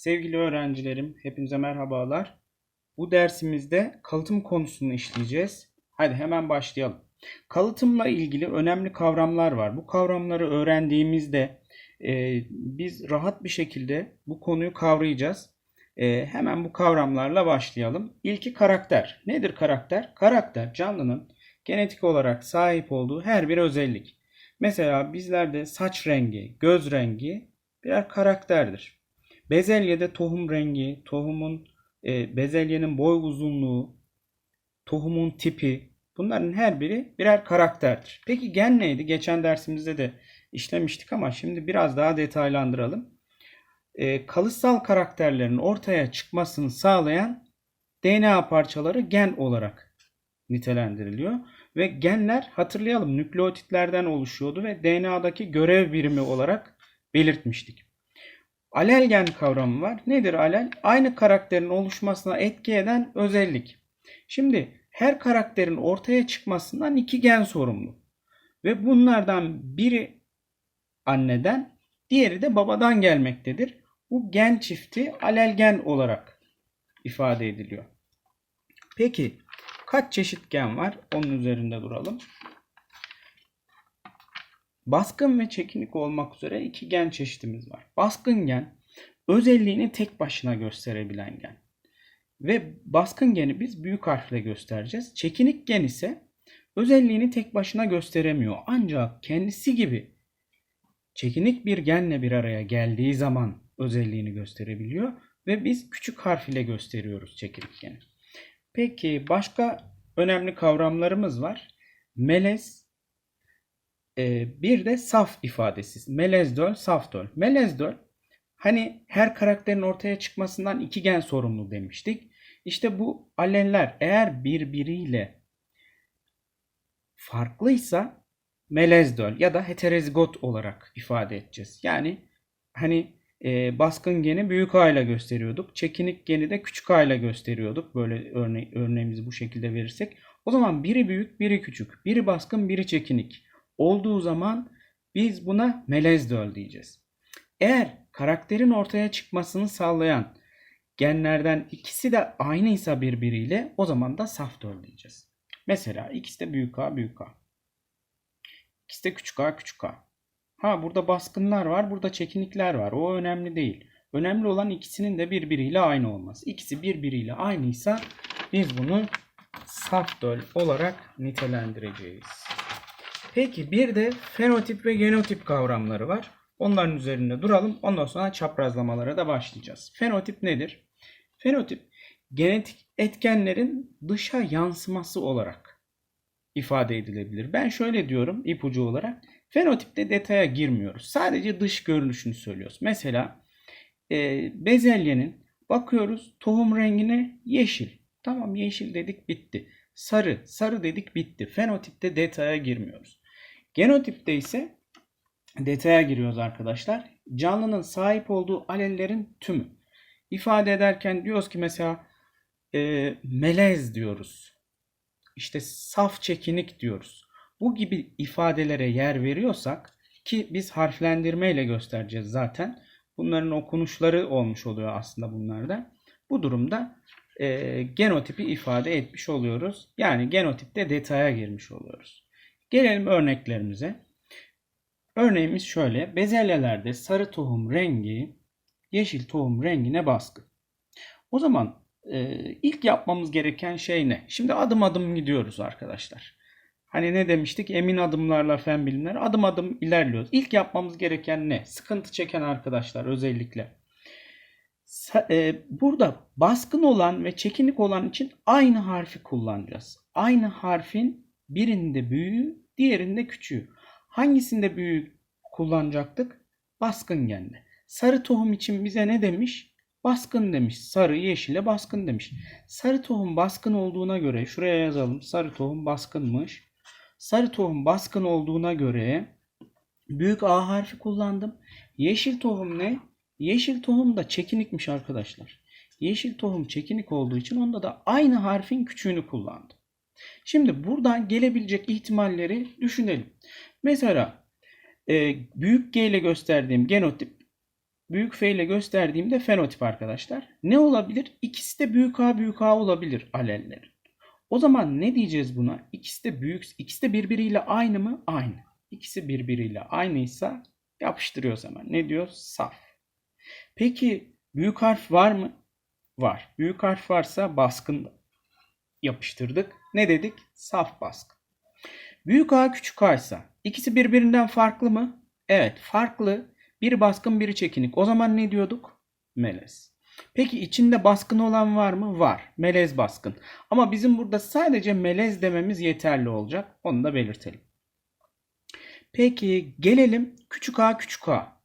Sevgili öğrencilerim, hepinize merhabalar. Bu dersimizde kalıtım konusunu işleyeceğiz. Hadi hemen başlayalım. Kalıtımla ilgili önemli kavramlar var. Bu kavramları öğrendiğimizde e, biz rahat bir şekilde bu konuyu kavrayacağız. E, hemen bu kavramlarla başlayalım. İlki karakter. Nedir karakter? Karakter canlının genetik olarak sahip olduğu her bir özellik. Mesela bizlerde saç rengi, göz rengi birer karakterdir. Bezelyede tohum rengi, tohumun e, bezelyenin boy uzunluğu, tohumun tipi bunların her biri birer karakterdir. Peki gen neydi? Geçen dersimizde de işlemiştik ama şimdi biraz daha detaylandıralım. E, kalıtsal karakterlerin ortaya çıkmasını sağlayan DNA parçaları gen olarak nitelendiriliyor. Ve genler hatırlayalım nükleotitlerden oluşuyordu ve DNA'daki görev birimi olarak belirtmiştik. Alel gen kavramı var. Nedir alel? Aynı karakterin oluşmasına etki eden özellik. Şimdi her karakterin ortaya çıkmasından iki gen sorumlu. Ve bunlardan biri anneden, diğeri de babadan gelmektedir. Bu gen çifti alel gen olarak ifade ediliyor. Peki kaç çeşit gen var? Onun üzerinde duralım. Baskın ve çekinik olmak üzere iki gen çeşitimiz var. Baskın gen özelliğini tek başına gösterebilen gen. Ve baskın geni biz büyük harfle göstereceğiz. Çekinik gen ise özelliğini tek başına gösteremiyor. Ancak kendisi gibi çekinik bir genle bir araya geldiği zaman özelliğini gösterebiliyor. Ve biz küçük harf ile gösteriyoruz çekinik geni. Peki başka önemli kavramlarımız var. Melez, bir de saf ifadesi. Melezdöl, saftöl. Melezdöl hani her karakterin ortaya çıkmasından iki gen sorumlu demiştik. İşte bu aleller eğer birbiriyle farklıysa melezdöl ya da heterozigot olarak ifade edeceğiz. Yani hani e, baskın geni büyük A gösteriyorduk. Çekinik geni de küçük A gösteriyorduk. Böyle örne örneğimizi bu şekilde verirsek. O zaman biri büyük, biri küçük. Biri baskın, biri çekinik. Olduğu zaman biz buna melezdöl diyeceğiz. Eğer karakterin ortaya çıkmasını sağlayan genlerden ikisi de aynıysa birbiriyle o zaman da saftöl diyeceğiz. Mesela ikisi de büyük A, büyük A. İkisi de küçük A, küçük A. Ha burada baskınlar var, burada çekinikler var. O önemli değil. Önemli olan ikisinin de birbiriyle aynı olması. İkisi birbiriyle aynıysa biz bunu saftöl olarak nitelendireceğiz. Peki bir de fenotip ve genotip kavramları var. Onların üzerinde duralım. Ondan sonra çaprazlamalara da başlayacağız. Fenotip nedir? Fenotip genetik etkenlerin dışa yansıması olarak ifade edilebilir. Ben şöyle diyorum ipucu olarak. Fenotipte detaya girmiyoruz. Sadece dış görünüşünü söylüyoruz. Mesela e, bezelyenin bakıyoruz tohum rengine yeşil. Tamam yeşil dedik bitti. Sarı, sarı dedik bitti. Fenotipte detaya girmiyoruz. Genotipte ise detaya giriyoruz arkadaşlar. Canlının sahip olduğu alellerin tümü. İfade ederken diyoruz ki mesela e, melez diyoruz. İşte saf çekinik diyoruz. Bu gibi ifadelere yer veriyorsak ki biz harflendirmeyle göstereceğiz zaten. Bunların okunuşları olmuş oluyor aslında bunlarda. Bu durumda e, genotipi ifade etmiş oluyoruz. Yani genotipte detaya girmiş oluyoruz. Gelelim örneklerimize. Örneğimiz şöyle. Bezelyelerde sarı tohum rengi yeşil tohum rengine baskın. O zaman e, ilk yapmamız gereken şey ne? Şimdi adım adım gidiyoruz arkadaşlar. Hani ne demiştik? Emin adımlarla fen bilimler adım adım ilerliyoruz. İlk yapmamız gereken ne? Sıkıntı çeken arkadaşlar özellikle. E, burada baskın olan ve çekinik olan için aynı harfi kullanacağız. Aynı harfin birinde büyüğü, diğerinde küçüğü. Hangisinde büyük kullanacaktık? Baskın genli. Sarı tohum için bize ne demiş? Baskın demiş. Sarı yeşile baskın demiş. Sarı tohum baskın olduğuna göre şuraya yazalım. Sarı tohum baskınmış. Sarı tohum baskın olduğuna göre büyük A harfi kullandım. Yeşil tohum ne? Yeşil tohum da çekinikmiş arkadaşlar. Yeşil tohum çekinik olduğu için onda da aynı harfin küçüğünü kullandım. Şimdi buradan gelebilecek ihtimalleri düşünelim. Mesela e, büyük G ile gösterdiğim genotip büyük F ile gösterdiğimde fenotip arkadaşlar. Ne olabilir? İkisi de büyük A büyük A olabilir alellerin. O zaman ne diyeceğiz buna? İkisi de büyük, ikisi de birbiriyle aynı mı? Aynı. İkisi birbiriyle aynıysa yapıştırıyoruz hemen. Ne diyor? Saf. Peki büyük harf var mı? Var. Büyük harf varsa baskın yapıştırdık. Ne dedik? Saf baskın. Büyük A küçük A ise ikisi birbirinden farklı mı? Evet farklı. Biri baskın biri çekinik. O zaman ne diyorduk? Melez. Peki içinde baskın olan var mı? Var. Melez baskın. Ama bizim burada sadece melez dememiz yeterli olacak. Onu da belirtelim. Peki gelelim küçük a küçük a.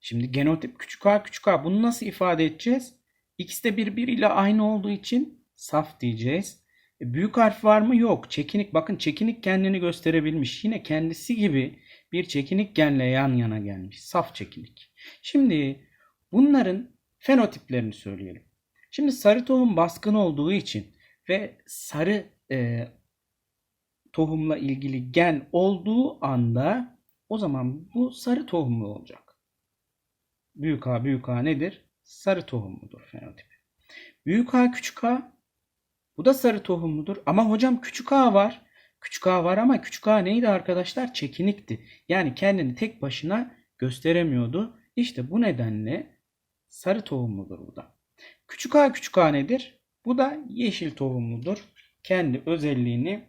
Şimdi genotip küçük a küçük a. Bunu nasıl ifade edeceğiz? İkisi de birbiriyle aynı olduğu için saf diyeceğiz. E, büyük harf var mı? Yok. Çekinik. Bakın çekinik kendini gösterebilmiş. Yine kendisi gibi bir çekinik genle yan yana gelmiş. Saf çekinik. Şimdi bunların fenotiplerini söyleyelim. Şimdi sarı tohum baskın olduğu için ve sarı e, tohumla ilgili gen olduğu anda o zaman bu sarı tohumlu olacak. Büyük A büyük A nedir? Sarı tohumludur fenotip. Büyük A küçük A bu da sarı tohumludur. Ama hocam küçük A var. Küçük A var ama küçük A neydi arkadaşlar? Çekinikti. Yani kendini tek başına gösteremiyordu. İşte bu nedenle sarı tohumludur bu da. Küçük A küçük A nedir? Bu da yeşil tohumludur. Kendi özelliğini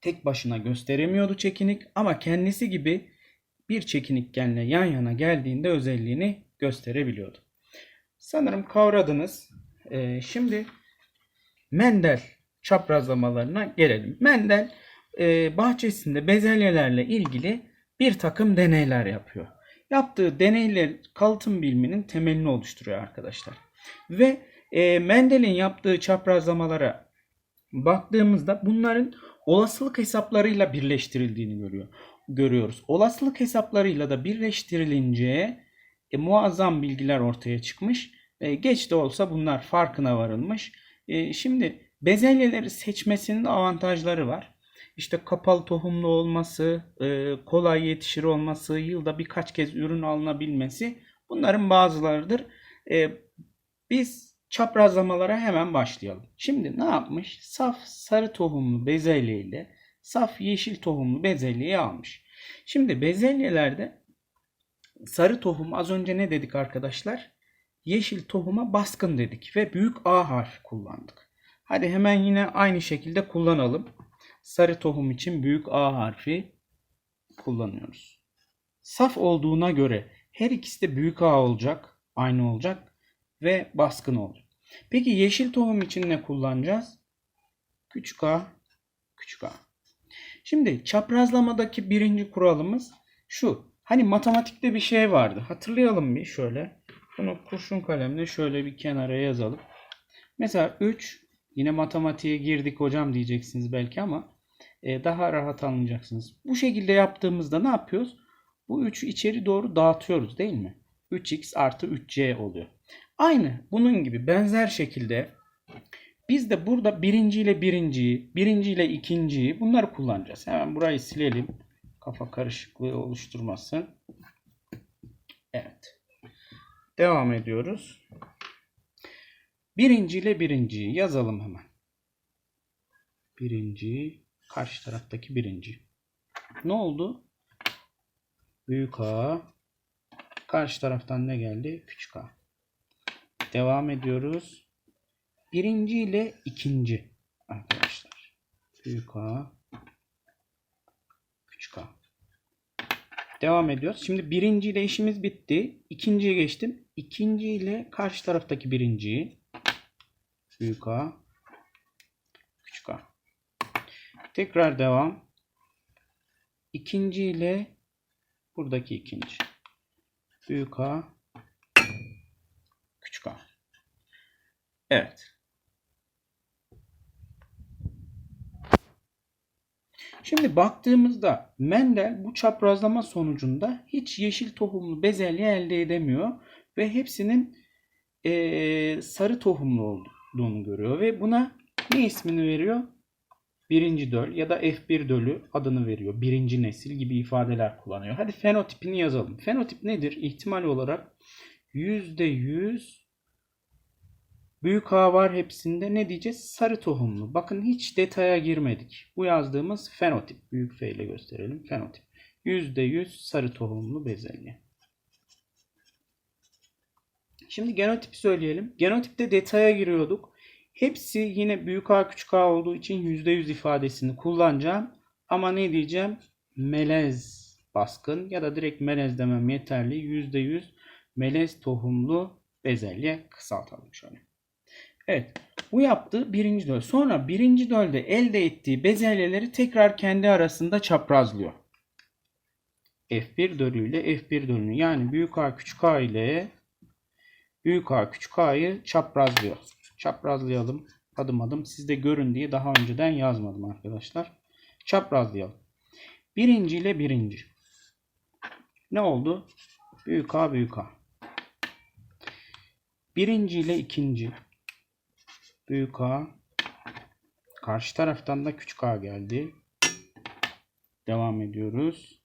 tek başına gösteremiyordu çekinik ama kendisi gibi bir çekinik genle yan yana geldiğinde özelliğini gösterebiliyordu. Sanırım kavradınız. Ee, şimdi Mendel çaprazlamalarına gelelim. Mendel e, bahçesinde bezelyelerle ilgili bir takım deneyler yapıyor. Yaptığı deneyler kalıtım biliminin temelini oluşturuyor arkadaşlar. Ve e, Mendel'in yaptığı çaprazlamalara baktığımızda bunların olasılık hesaplarıyla birleştirildiğini görüyor, görüyoruz. Olasılık hesaplarıyla da birleştirilince e, muazzam bilgiler ortaya çıkmış. E, geç de olsa bunlar farkına varılmış. E, şimdi bezelyeleri seçmesinin avantajları var. İşte kapalı tohumlu olması, e, kolay yetişir olması, yılda birkaç kez ürün alınabilmesi bunların bazılarıdır. E, biz çaprazlamalara hemen başlayalım. Şimdi ne yapmış? Saf sarı tohumlu bezelye ile saf yeşil tohumlu bezelyeyi almış. Şimdi bezelyelerde sarı tohum az önce ne dedik arkadaşlar? Yeşil tohuma baskın dedik ve büyük A harfi kullandık. Hadi hemen yine aynı şekilde kullanalım. Sarı tohum için büyük A harfi kullanıyoruz. Saf olduğuna göre her ikisi de büyük A olacak, aynı olacak ve baskın olacak. Peki yeşil tohum için ne kullanacağız? Küçük a, küçük a. Şimdi çaprazlamadaki birinci kuralımız şu. Hani matematikte bir şey vardı. Hatırlayalım bir şöyle. Bunu kurşun kalemle şöyle bir kenara yazalım. Mesela 3 yine matematiğe girdik hocam diyeceksiniz belki ama e, daha rahat anlayacaksınız. Bu şekilde yaptığımızda ne yapıyoruz? Bu 3'ü içeri doğru dağıtıyoruz değil mi? 3x artı 3c oluyor. Aynı bunun gibi benzer şekilde biz de burada birinci ile birinciyi, birinci ile ikinciyi bunları kullanacağız. Hemen burayı silelim. Kafa karışıklığı oluşturmasın. Evet. Devam ediyoruz. Birinci ile birinciyi yazalım hemen. Birinci, karşı taraftaki birinci. Ne oldu? Büyük A. Karşı taraftan ne geldi? Küçük A. Devam ediyoruz. Birinci ile ikinci arkadaşlar. Büyük A. Küçük A. Devam ediyoruz. Şimdi birinci ile işimiz bitti. İkinciye geçtim. İkinci ile karşı taraftaki birinciyi. Büyük A. Küçük A. Tekrar devam. İkinci ile buradaki ikinci. Büyük A. Küçük A. Evet. Şimdi baktığımızda Mendel bu çaprazlama sonucunda hiç yeşil tohumlu bezelye elde edemiyor ve hepsinin eee, sarı tohumlu olduğunu görüyor ve buna ne ismini veriyor? birinci döl ya da F1 dölü adını veriyor. Birinci nesil gibi ifadeler kullanıyor. Hadi fenotipini yazalım. Fenotip nedir? İhtimal olarak %100 büyük A var hepsinde. Ne diyeceğiz? Sarı tohumlu. Bakın hiç detaya girmedik. Bu yazdığımız fenotip. Büyük F ile gösterelim. Fenotip. %100 sarı tohumlu bezelye. Şimdi genotipi söyleyelim. Genotipte detaya giriyorduk. Hepsi yine büyük A küçük A olduğu için %100 ifadesini kullanacağım. Ama ne diyeceğim? Melez baskın ya da direkt melez demem yeterli. %100 melez tohumlu bezelye kısaltalım şöyle. Evet. Bu yaptığı birinci döl. Sonra birinci dölde elde ettiği bezelyeleri tekrar kendi arasında çaprazlıyor. F1 dölüyle F1 dölünü yani büyük A küçük A ile büyük A küçük A'yı çaprazlıyor. Çaprazlayalım adım adım. Siz de görün diye daha önceden yazmadım arkadaşlar. Çaprazlayalım. Birinci ile birinci. Ne oldu? Büyük A büyük A. Birinci ile ikinci. Büyük A. Karşı taraftan da küçük A geldi. Devam ediyoruz.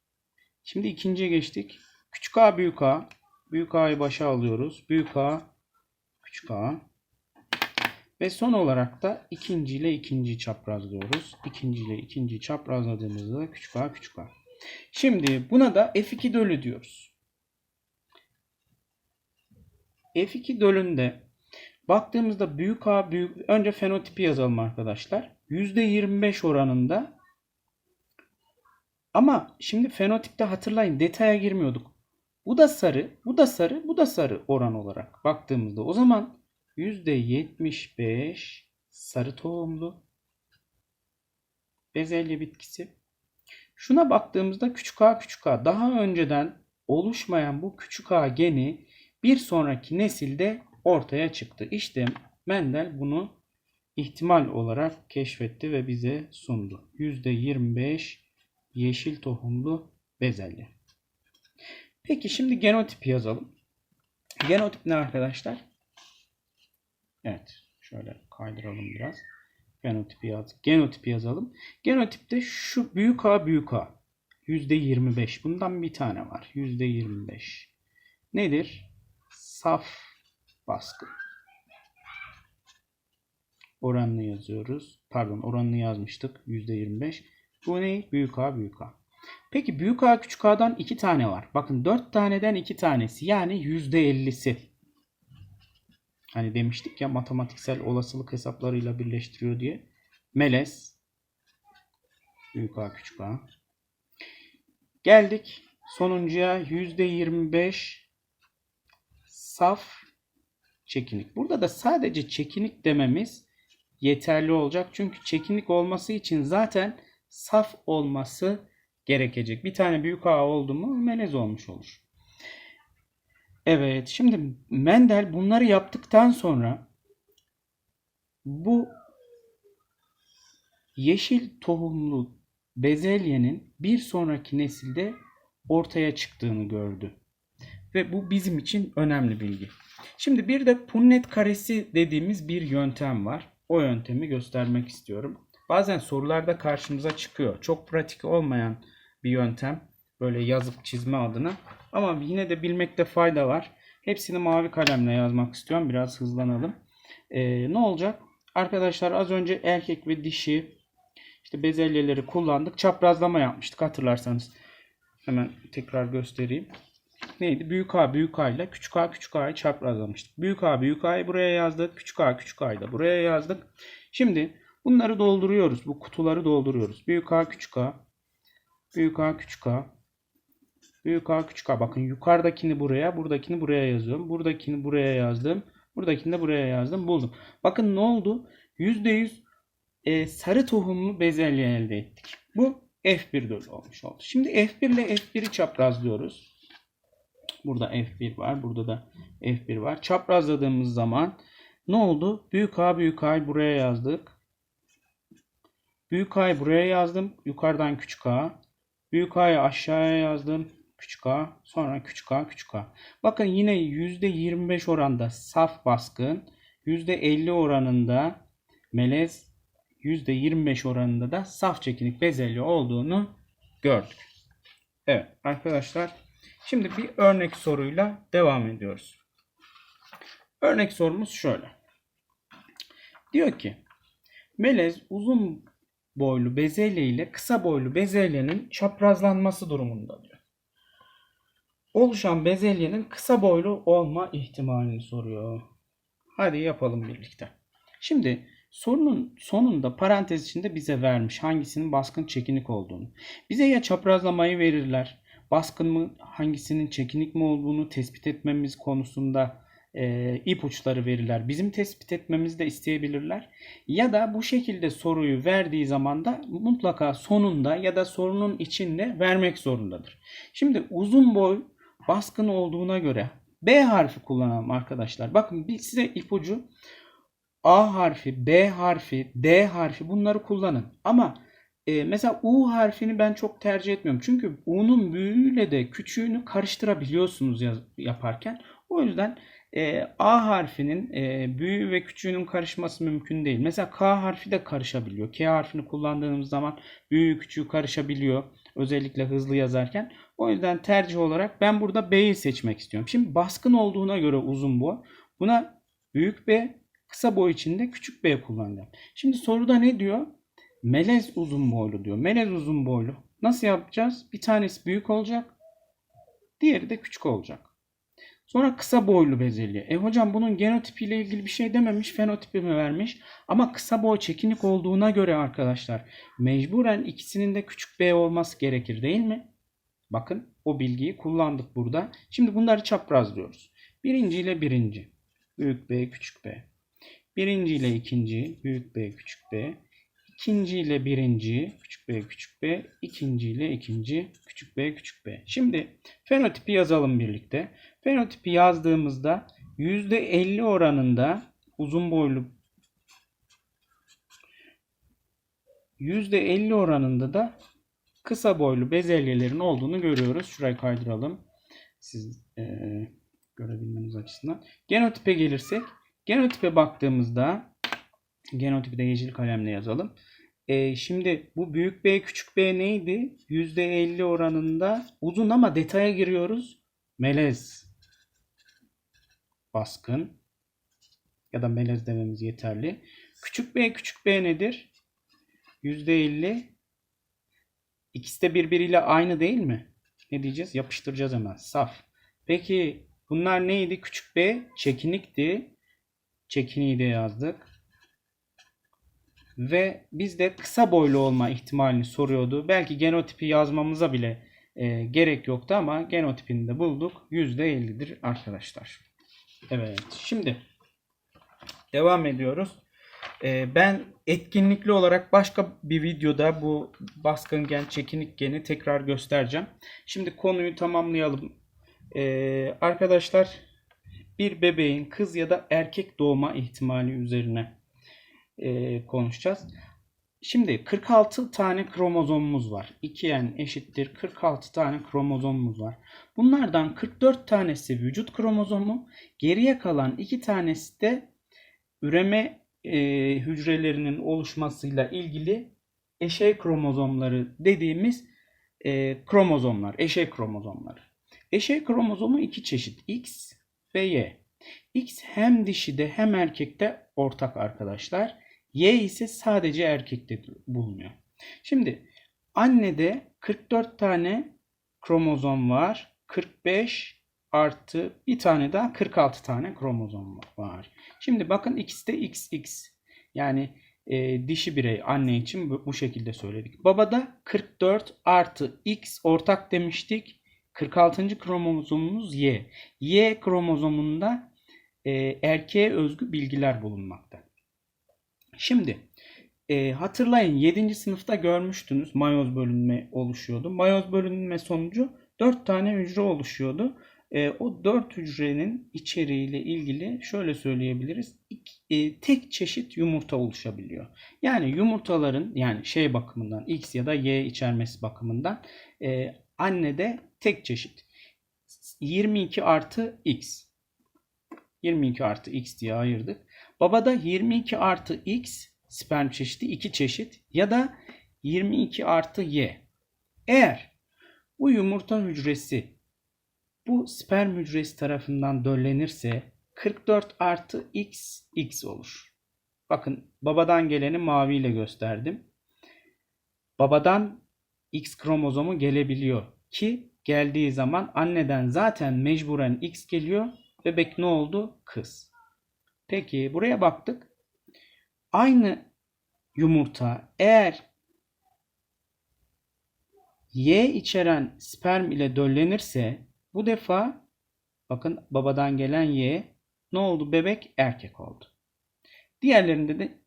Şimdi ikinciye geçtik. Küçük A büyük A. Büyük A'yı başa alıyoruz. Büyük A küçük A. Ve son olarak da ikinci ile ikinci çaprazlıyoruz. İkinci ile ikinci çaprazladığımızda küçük A küçük A. Şimdi buna da F2 dölü diyoruz. F2 dölünde baktığımızda büyük A büyük önce fenotipi yazalım arkadaşlar. %25 oranında ama şimdi fenotipte hatırlayın detaya girmiyorduk. Bu da sarı, bu da sarı, bu da sarı oran olarak baktığımızda o zaman %75 sarı tohumlu bezelye bitkisi. Şuna baktığımızda küçük a küçük a daha önceden oluşmayan bu küçük a geni bir sonraki nesilde ortaya çıktı. İşte Mendel bunu ihtimal olarak keşfetti ve bize sundu. %25 yeşil tohumlu bezelye. Peki şimdi genotipi yazalım. Genotip ne arkadaşlar? Evet. Şöyle kaydıralım biraz. Genotipi yazdık. Genotipi yazalım. Genotipte şu büyük A büyük A. %25. Bundan bir tane var. %25. Nedir? Saf baskı. Oranını yazıyoruz. Pardon oranını yazmıştık. %25. Bu ne? Büyük A büyük A. Peki büyük A küçük A'dan 2 tane var. Bakın 4 taneden 2 tanesi. Yani %50'si. Hani demiştik ya matematiksel olasılık hesaplarıyla birleştiriyor diye. Melez. Büyük A küçük A. Geldik sonuncuya %25 saf çekinik. Burada da sadece çekinik dememiz yeterli olacak. Çünkü çekinik olması için zaten saf olması gerekecek. Bir tane büyük A oldu mu melez olmuş olur. Evet, şimdi Mendel bunları yaptıktan sonra bu yeşil tohumlu bezelyenin bir sonraki nesilde ortaya çıktığını gördü. Ve bu bizim için önemli bilgi. Şimdi bir de Punnett karesi dediğimiz bir yöntem var. O yöntemi göstermek istiyorum. Bazen sorularda karşımıza çıkıyor. Çok pratik olmayan bir yöntem. Böyle yazıp çizme adına. Ama yine de bilmekte fayda var. Hepsini mavi kalemle yazmak istiyorum. Biraz hızlanalım. Ee, ne olacak? Arkadaşlar az önce erkek ve dişi işte bezelyeleri kullandık. Çaprazlama yapmıştık hatırlarsanız. Hemen tekrar göstereyim. Neydi? Büyük A büyük A ile küçük A küçük A'yı çaprazlamıştık. Büyük A büyük A'yı buraya yazdık. Küçük A küçük A'yı da buraya yazdık. Şimdi bunları dolduruyoruz. Bu kutuları dolduruyoruz. Büyük A küçük A. Büyük A küçük A. Büyük A küçük A. Bakın yukarıdakini buraya, buradakini buraya yazıyorum. Buradakini buraya yazdım. Buradakini de buraya yazdım. Buldum. Bakın ne oldu? %100 e, sarı tohumlu bezelye elde ettik. Bu F1 dolu olmuş oldu. Şimdi F1 ile F1'i çaprazlıyoruz. Burada F1 var. Burada da F1 var. Çaprazladığımız zaman ne oldu? Büyük A büyük A'yı buraya yazdık. Büyük A'yı buraya yazdım. Yukarıdan küçük A. Büyük A'yı aşağıya yazdım. Küçük A. Sonra küçük A küçük A. Bakın yine %25 oranda saf baskın. %50 oranında melez %25 oranında da saf çekinik bezelye olduğunu gördük. Evet arkadaşlar şimdi bir örnek soruyla devam ediyoruz. Örnek sorumuz şöyle. Diyor ki melez uzun boylu bezelye ile kısa boylu bezelyenin çaprazlanması durumunda diyor. Oluşan bezelyenin kısa boylu olma ihtimalini soruyor. Hadi yapalım birlikte. Şimdi sorunun sonunda parantez içinde bize vermiş hangisinin baskın çekinik olduğunu. Bize ya çaprazlamayı verirler, baskın mı hangisinin çekinik mi olduğunu tespit etmemiz konusunda e, ipuçları verirler. Bizim tespit etmemizi de isteyebilirler. Ya da bu şekilde soruyu verdiği zaman da mutlaka sonunda ya da sorunun içinde vermek zorundadır. Şimdi uzun boy baskın olduğuna göre B harfi kullanalım arkadaşlar. Bakın bir size ipucu A harfi, B harfi, D harfi bunları kullanın. Ama e, mesela U harfini ben çok tercih etmiyorum. Çünkü U'nun büyüğüyle de küçüğünü karıştırabiliyorsunuz yaz, yaparken. O yüzden e, A harfinin e, büyüğü ve küçüğünün karışması mümkün değil. Mesela K harfi de karışabiliyor. K harfini kullandığımız zaman büyüğü küçüğü karışabiliyor. Özellikle hızlı yazarken. O yüzden tercih olarak ben burada B'yi seçmek istiyorum. Şimdi baskın olduğuna göre uzun boy. Buna büyük B, kısa boy içinde küçük B kullanacağım. Şimdi soruda ne diyor? Melez uzun boylu diyor. Melez uzun boylu. Nasıl yapacağız? Bir tanesi büyük olacak. Diğeri de küçük olacak. Sonra kısa boylu bezelye. E hocam bunun genotipiyle ilgili bir şey dememiş, fenotipi mi vermiş? Ama kısa boy çekinik olduğuna göre arkadaşlar mecburen ikisinin de küçük B olması gerekir değil mi? Bakın o bilgiyi kullandık burada. Şimdi bunları çaprazlıyoruz. Birinci ile birinci. Büyük B, küçük B. Birinci ile ikinci. Büyük B, küçük B. İkinci ile birinci. Küçük B, küçük B. İkinci ile ikinci. Küçük B, küçük B. Şimdi fenotipi yazalım birlikte. Fenotipi yazdığımızda %50 oranında uzun boylu %50 oranında da kısa boylu bezelyelerin olduğunu görüyoruz. Şurayı kaydıralım. Siz e, görebilmeniz açısından. Genotipe gelirsek genotipe baktığımızda genotipi de yeşil kalemle yazalım. E, şimdi bu büyük B küçük B neydi? %50 oranında uzun ama detaya giriyoruz. Melez baskın ya da melez dememiz yeterli. Küçük B küçük B nedir? %50 İkisi de birbiriyle aynı değil mi? Ne diyeceğiz? Yapıştıracağız hemen. Saf. Peki bunlar neydi? Küçük B çekinikti. Çekiniği de yazdık. Ve bizde kısa boylu olma ihtimalini soruyordu. Belki genotipi yazmamıza bile e, gerek yoktu ama genotipini de bulduk. %50'dir arkadaşlar. Evet. Şimdi devam ediyoruz. Ee, ben etkinlikli olarak başka bir videoda bu baskın gen, çekinik geni tekrar göstereceğim. Şimdi konuyu tamamlayalım. Ee, arkadaşlar bir bebeğin kız ya da erkek doğma ihtimali üzerine e, konuşacağız. Şimdi 46 tane kromozomumuz var. 2n eşittir 46 tane kromozomumuz var. Bunlardan 44 tanesi vücut kromozomu, geriye kalan 2 tanesi de üreme e, hücrelerinin oluşmasıyla ilgili eşey kromozomları dediğimiz e, kromozomlar, eşey kromozomları. Eşey kromozomu iki çeşit X ve Y. X hem dişide hem erkekte ortak arkadaşlar. Y ise sadece erkekte bulunuyor. Şimdi annede 44 tane kromozom var. 45 artı bir tane daha 46 tane kromozom var. Şimdi bakın ikisi de XX. Yani e, dişi birey anne için bu, bu şekilde söyledik. Babada 44 artı X ortak demiştik. 46. kromozomumuz Y. Y kromozomunda e, erkeğe özgü bilgiler bulunmakta. Şimdi e, hatırlayın 7. sınıfta görmüştünüz mayoz bölünme oluşuyordu. Mayoz bölünme sonucu 4 tane hücre oluşuyordu. E, o 4 hücrenin içeriğiyle ilgili şöyle söyleyebiliriz. E, tek çeşit yumurta oluşabiliyor. Yani yumurtaların yani şey bakımından X ya da Y içermesi bakımından e, annede tek çeşit. 22 artı X. 22 artı X diye ayırdık. Babada 22 artı X sperm çeşidi 2 çeşit ya da 22 artı Y. Eğer bu yumurta hücresi bu sperm hücresi tarafından döllenirse 44 artı X X olur. Bakın babadan geleni maviyle gösterdim. Babadan X kromozomu gelebiliyor ki geldiği zaman anneden zaten mecburen X geliyor. Bebek ne oldu? Kız. Peki buraya baktık. Aynı yumurta eğer Y içeren sperm ile döllenirse bu defa bakın babadan gelen Y ne oldu? Bebek erkek oldu. Diğerlerinde de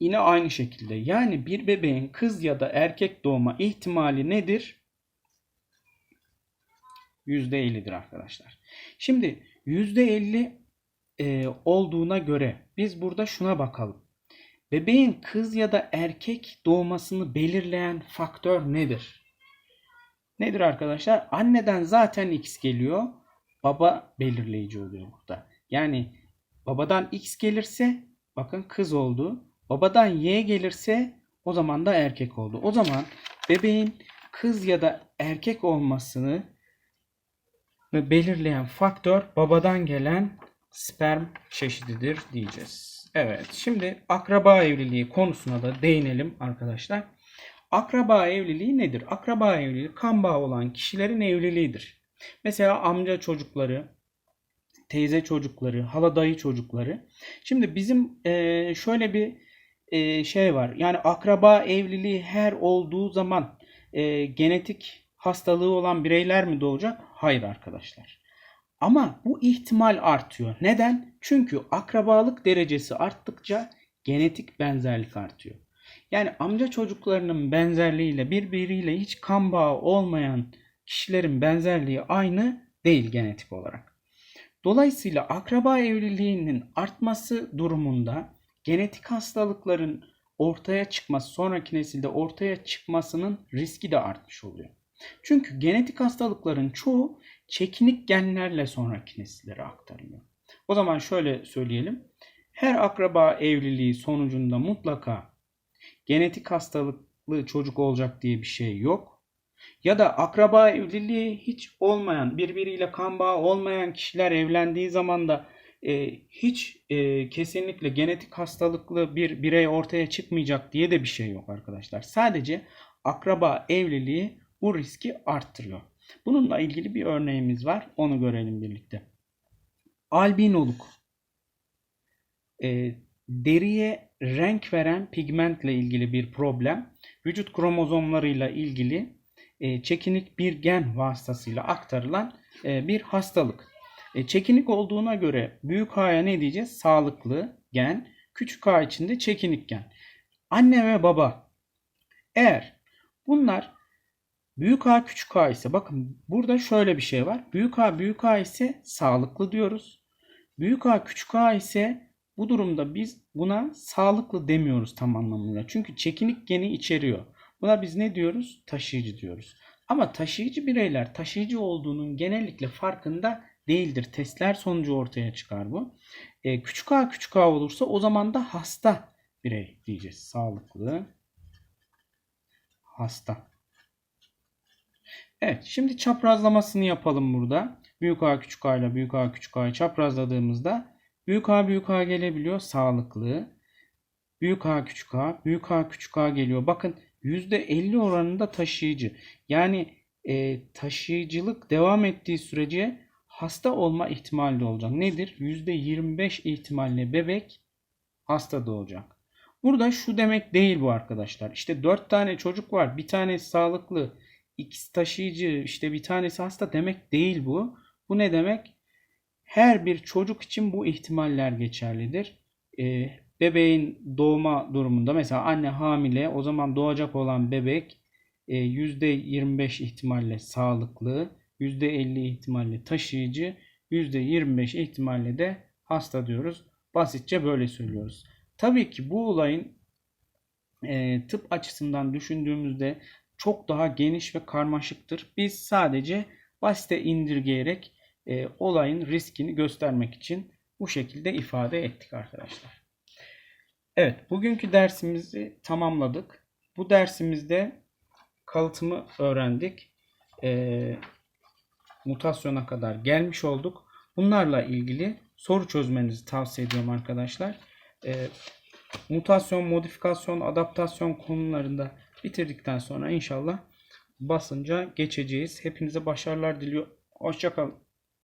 yine aynı şekilde. Yani bir bebeğin kız ya da erkek doğma ihtimali nedir? %50'dir arkadaşlar. Şimdi %50 e, olduğuna göre biz burada şuna bakalım. Bebeğin kız ya da erkek doğmasını belirleyen faktör nedir? Nedir arkadaşlar? Anneden zaten X geliyor. Baba belirleyici oluyor burada. Yani babadan X gelirse bakın kız oldu. Babadan Y gelirse o zaman da erkek oldu. O zaman bebeğin kız ya da erkek olmasını belirleyen faktör babadan gelen sperm çeşididir diyeceğiz. Evet, şimdi akraba evliliği konusuna da değinelim arkadaşlar. Akraba evliliği nedir? Akraba evliliği kan bağı olan kişilerin evliliğidir. Mesela amca çocukları, teyze çocukları, hala dayı çocukları. Şimdi bizim e, şöyle bir e, şey var. Yani akraba evliliği her olduğu zaman e, genetik hastalığı olan bireyler mi doğacak? Hayır arkadaşlar. Ama bu ihtimal artıyor. Neden? Çünkü akrabalık derecesi arttıkça genetik benzerlik artıyor. Yani amca çocuklarının benzerliğiyle birbiriyle hiç kan bağı olmayan kişilerin benzerliği aynı değil genetik olarak. Dolayısıyla akraba evliliğinin artması durumunda genetik hastalıkların ortaya çıkması, sonraki nesilde ortaya çıkmasının riski de artmış oluyor. Çünkü genetik hastalıkların çoğu çekinik genlerle sonraki nesillere aktarılıyor. O zaman şöyle söyleyelim. Her akraba evliliği sonucunda mutlaka genetik hastalıklı çocuk olacak diye bir şey yok. Ya da akraba evliliği hiç olmayan, birbiriyle kan bağı olmayan kişiler evlendiği zaman da e, hiç e, kesinlikle genetik hastalıklı bir birey ortaya çıkmayacak diye de bir şey yok arkadaşlar. Sadece akraba evliliği bu riski arttırıyor. Bununla ilgili bir örneğimiz var. Onu görelim birlikte. Albinoluk. E, deriye renk veren pigmentle ilgili bir problem. Vücut kromozomlarıyla ilgili e, çekinik bir gen vasıtasıyla aktarılan e, bir hastalık. E, çekinik olduğuna göre büyük A'ya ne diyeceğiz? Sağlıklı gen. Küçük A için de çekinik gen. Anne ve baba eğer bunlar büyük A küçük A ise bakın burada şöyle bir şey var. Büyük A büyük A ise sağlıklı diyoruz. Büyük A küçük A ise bu durumda biz buna sağlıklı demiyoruz tam anlamıyla. Çünkü çekinik geni içeriyor. Buna biz ne diyoruz? Taşıyıcı diyoruz. Ama taşıyıcı bireyler taşıyıcı olduğunun genellikle farkında değildir. Testler sonucu ortaya çıkar bu. E, küçük a küçük a olursa o zaman da hasta birey diyeceğiz. Sağlıklı hasta. Evet şimdi çaprazlamasını yapalım burada. Büyük A küçük A ile büyük A küçük A'yı çaprazladığımızda büyük A büyük A gelebiliyor. Sağlıklı. Büyük A küçük A büyük A küçük A geliyor. Bakın %50 oranında taşıyıcı. Yani e, taşıyıcılık devam ettiği sürece hasta olma ihtimali de olacak. Nedir? %25 ihtimalle bebek hasta doğacak. Burada şu demek değil bu arkadaşlar. İşte 4 tane çocuk var. Bir tanesi sağlıklı, ikisi taşıyıcı, işte bir tanesi hasta demek değil bu. Bu ne demek? Her bir çocuk için bu ihtimaller geçerlidir. Ee, bebeğin doğma durumunda mesela anne hamile o zaman doğacak olan bebek %25 e, ihtimalle sağlıklı, %50 ihtimalle taşıyıcı, %25 ihtimalle de hasta diyoruz. Basitçe böyle söylüyoruz. Tabii ki bu olayın e, tıp açısından düşündüğümüzde çok daha geniş ve karmaşıktır. Biz sadece basite indirgeyerek e, olayın riskini göstermek için bu şekilde ifade ettik arkadaşlar. Evet, bugünkü dersimizi tamamladık. Bu dersimizde kalıtımı öğrendik. Ee, mutasyona kadar gelmiş olduk. Bunlarla ilgili soru çözmenizi tavsiye ediyorum arkadaşlar. Ee, mutasyon, modifikasyon, adaptasyon konularında bitirdikten sonra inşallah basınca geçeceğiz. Hepinize başarılar diliyorum. Hoşçakalın.